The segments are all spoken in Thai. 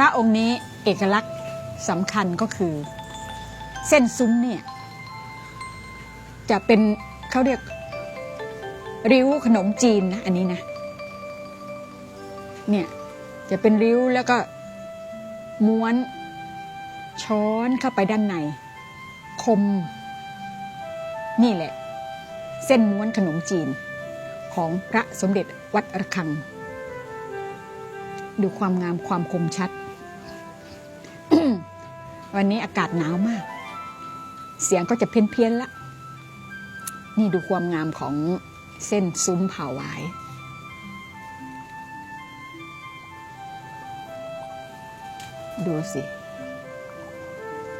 พระองค์นี้เอกลักษณ์สำคัญก็คือ เส้นซุ้มเนี่ยจะเป็นเขาเรียกริ้วขนมจีนนะอันนี้นะเนี่ยจะเป็นริ้วแล้วก็ม้วนช้อนเข้าไปด้านใน คม นี่แหละ เส้นม้วนขนมจีน ของพระสมเด็จวัดระฆัง ดูความงามความคมชัด วันนี้อากาศหนาวมาก เสียงก็จะเพี้ยนเพียนๆละ นี่ดูความงามของเส้นซุ้มเผาหวายดูสิ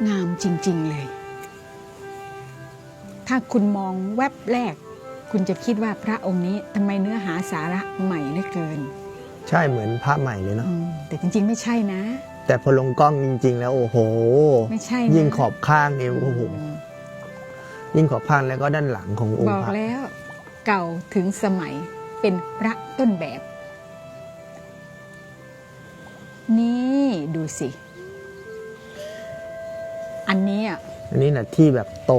งามจริง ๆ เลย ถ้าคุณมองแวบแรก คุณจะคิดว่าพระองค์นี้ทำไมเนื้อหาสาระใหม่เหลือเกิน ใช่เหมือนพระใหม่เลยเนาะอืมแต่จริง ๆ ไม่ใช่นะ แต่พอลงกล้องจริง ๆ แล้วโอ้โห ไม่ใช่นะยิ่งขอบข้างเนี่ยโอ้โหอืมยิ่งขอบข้างแล้วก็ด้านหลังขององบค์อกพระแล้วเก่าถึงสมัยเป็นพระต้นแบบ นี่ดูสิ อันนี้อะอันนี้นะที่แบบโต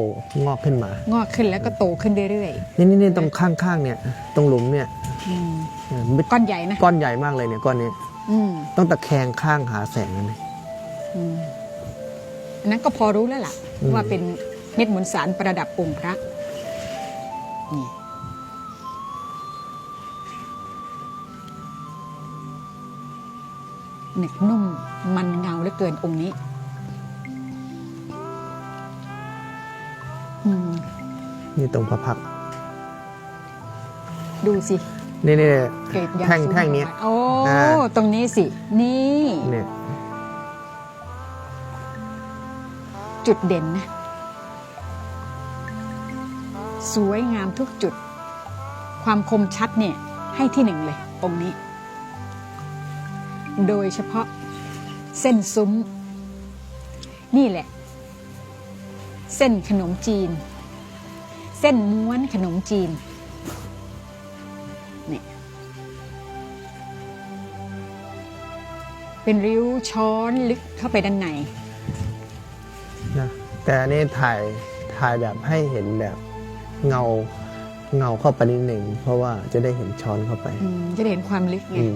งอกขึ้นมางอกขึ้นแล้วก็โตขึ้นเรื่อยนี่นี่นี่ตรงข้างๆเนี่ย ตรงหลุมเนี่ยๆอืมเออมันก้อนใหญ่นะก้อนใหญ่มากเลยเนี่ยก้อนนี้อืม ต้องตะแคงข้างหาแสงนะเนี่ยอืมอันนั้นก็พอรู้แล้วล่ะอืมว่าเป็นเม็ดมวลสารประดับองค์พระนี่หนึกนุ่มมันเงาเหลือเกินองค์นี้อืมนี่ตรงพระพักตร์ดูสิ นี่นี่เกรดยาแท่งสูแท่งเนี้ย โอ้ อ่า ตรงนี้สิ นี่ เนี่ยจุดเด่นนะ สวยงามทุกจุด ความคมชัดเนี่ย ให้ที่หนึ่งเลยองค์นี้ โดยเฉพาะเส้นซุ้ม นี่แหละ เส้นขนมจีน เส้นม้วนขนมจีน เป็นริ้วช้อนลึกเข้าไปด้านในนะแต่อันนี้ถ่ายถ่ายแบบให้เห็นแบบเงาเงาเข้าไปนิดหนึ่งเพราะว่าจะได้เห็นช้อนเข้าไป อืมจะได้เห็นความลึกไง อืม